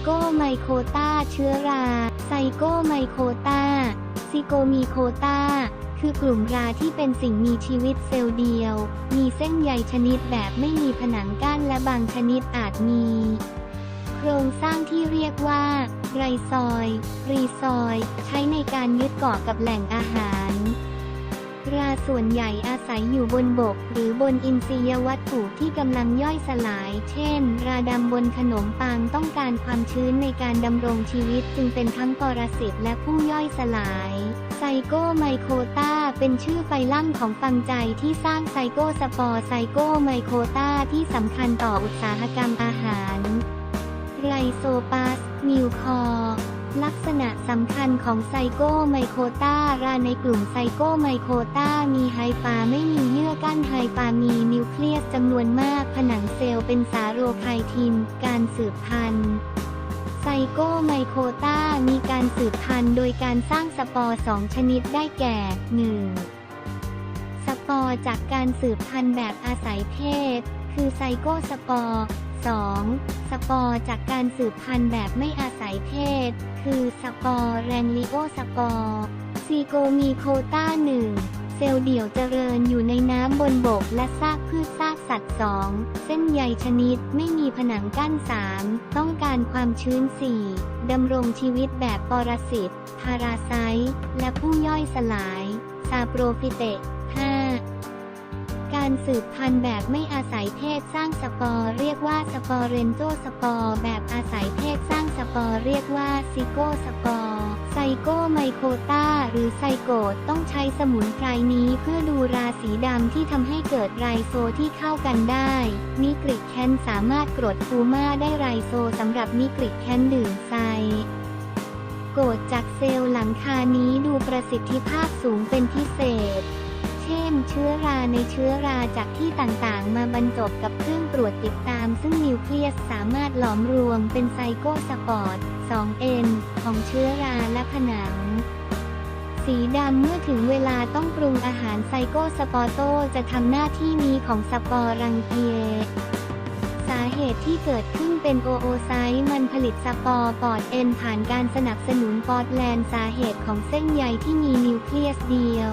โกไมโคตาเชื้อราไซโกไมโคตาซิโกมีโคตาคือกลุ่มราที่เป็นสิ่งมีชีวิตเซลล์เดียว มีเส้นใยชนิดแบบไม่มีผนังกั้นและบางชนิดอาจมี โครงสร้างที่เรียกว่า ไรซอย รีซอย ใช้ในการยึดเกาะกับแหล่งอาหาร ราส่วนใหญ่อาศัยอยู่บนบก หรือบนอินทรียวัตถุที่กำลังย่อยสลาย เช่น ราดำบนขนมปังต้องการความชื้นในการดำรงชีวิตจึงเป็นทั้งปรสิตและผู้ย่อยสลายไซโกไมโครตาเป็นชื่อไฟลั่มของฟังใจที่สร้างไซโกสปอร์ไซโกไมโครตาที่สำคัญต่ออุตสาหกรรมอาหาร ไรโซปัสมิวคอ ลักษณะสำคัญของไซโกไมโครตาราในกลุ่มไซโกไมโครตามีไฮฟาไม่มีเยื่อกั้นไฮฟามีนิวเคลียสจำนวนมาก ผนังเซลล์เป็นสาโรไคทิน การสืบพันธุ์ไซโกไมโครตามีการสืบพันธุ์โดยการสร้างสปอร์สองชนิดได้แก่ 1. สปอร์จากการสืบพันธุ์แบบอาศัยเพศ คือไซโกสปอร์ 2. สปอร์จากการสืบพันธุ์แบบไม่อาศัยเพศ คือสปอร์แรงลิโอสปอร์ซีโกมีโคต้า1เซลล์เดี่ยวเจริญอยู่ในน้ำบนบกและซากพืชซากสัตว์ 2 เส้นใยชนิดไม่มีผนังกั้น 3 ต้องการความชื้น 4 ดำรงชีวิตแบบปรสิตพาราไซและผู้ย่อยสลาย ซาโปรฟิเต การสืบพันธุ์แบบไม่อาศัยเพศสร้างสปอร์เรียกว่าสปอร์เรนโซสปอร์แบบอาศัยเพศสร้างสปอร์เรียกว่าซิโกสปอร์ไซโกไมโคตาหรือไซโกดต้องใช้สมุนไพรนี้เพื่อดูราสีดำที่ทำให้เกิดไรโซที่เข้ากันได้นิกริกแคนสามารถกรดฟูมาได้ไรโซสำหรับนิกริกแคนดื่มไซโกดจากเซลล์หลังคานี้ดูประสิทธิภาพสูงเป็นพิเศษ เช่นเชื้อราในเชื้อราจากที่ต่างๆ มาบรรจบกับเครื่องตรวจติดตาม ซึ่งนิวเคลียสสามารถหลอมรวมเป็นไซโกสปอร์ต 2N ของเชื้อราและผนังสีดำเมื่อถึงเวลาต้องปรุงอาหารไซโกสปอร์โตจะทำหน้าที่นี้ของสปอร์รังเกียสาเหตุที่เกิดขึ้นเป็นโอโอไซต์มันผลิตสปอร์ปอดเอ็นผ่านการสนับสนุนปอดแลนสาเหตุของเส้นใยที่มีนิวเคลียสเดียว